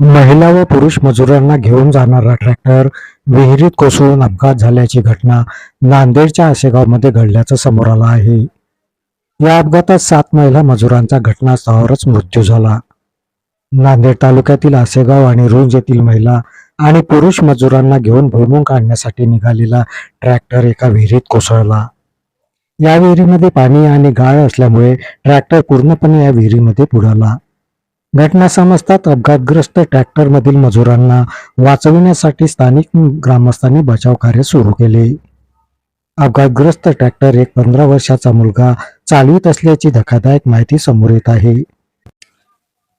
महिला व पुरुष मजुरांना घेऊन जाणारा ट्रॅक्टर विहिरीत कोसळून अपघात झाल्याची घटना नांदेडच्या आसेगावमध्ये घडल्याचं समोर आलं आहे. या अपघातात सात महिला मजुरांचा घटनास्थळावरच मृत्यू झाला. नांदेड तालुक्यातील आसेगाव आणि रुंज येथील महिला आणि पुरुष मजुरांना घेऊन भुईमुंग काढण्यासाठी निघालेला ट्रॅक्टर एका विहिरीत कोसळला. या विहिरीमध्ये पाणी आणि गाळ असल्यामुळे ट्रॅक्टर पूर्णपणे या विहिरीमध्ये बुडाला. घटना समजतात अपघातग्रस्त ट्रॅक्टरमधील मजुरांना वाचविण्यासाठी स्थानिक ग्रामस्थांनी बचाव कार्य सुरू केले. अपघातग्रस्त ट्रॅक्टर एक पंधरा वर्षाचा मुलगा चालवित असल्याची धक्कादायक माहिती समोर येत आहे.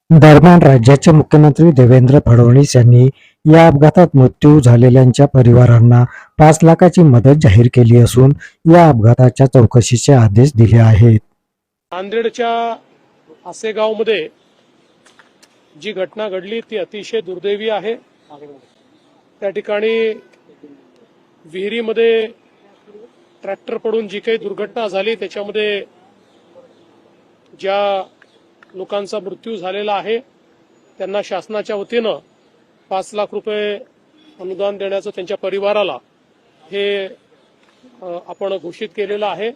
दरम्यान राज्याचे मुख्यमंत्री देवेंद्र फडणवीस यांनी या अपघातात मृत्यू झालेल्यांच्या परिवारांना पाच लाखाची मदत जाहीर केली असून या अपघाताच्या चौकशीचे आदेश दिले आहेत. नांदेडच्या आसेगावमध्ये जी घटना घडली ती अतिशय दुर्दैवी आहे. त्या ठिकाणी विहिरीमध्ये ट्रॅक्टर पडून जी काही दुर्घटना झाली त्याच्यामध्ये ज्या लोकांचा मृत्यू झालेला आहे त्यांना शासनाच्या वतीनं पाच लाख रुपये अनुदान देण्याचं त्यांच्या परिवाराला हे आपण घोषित केलेलं आहे.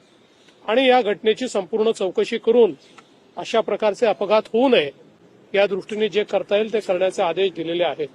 आणि या घटनेची संपूर्ण चौकशी करून अशा प्रकारचे अपघात होऊ नये. या दृष्टीने जे करता येईल ते करण्याचे आदेश दिलेले आहेत.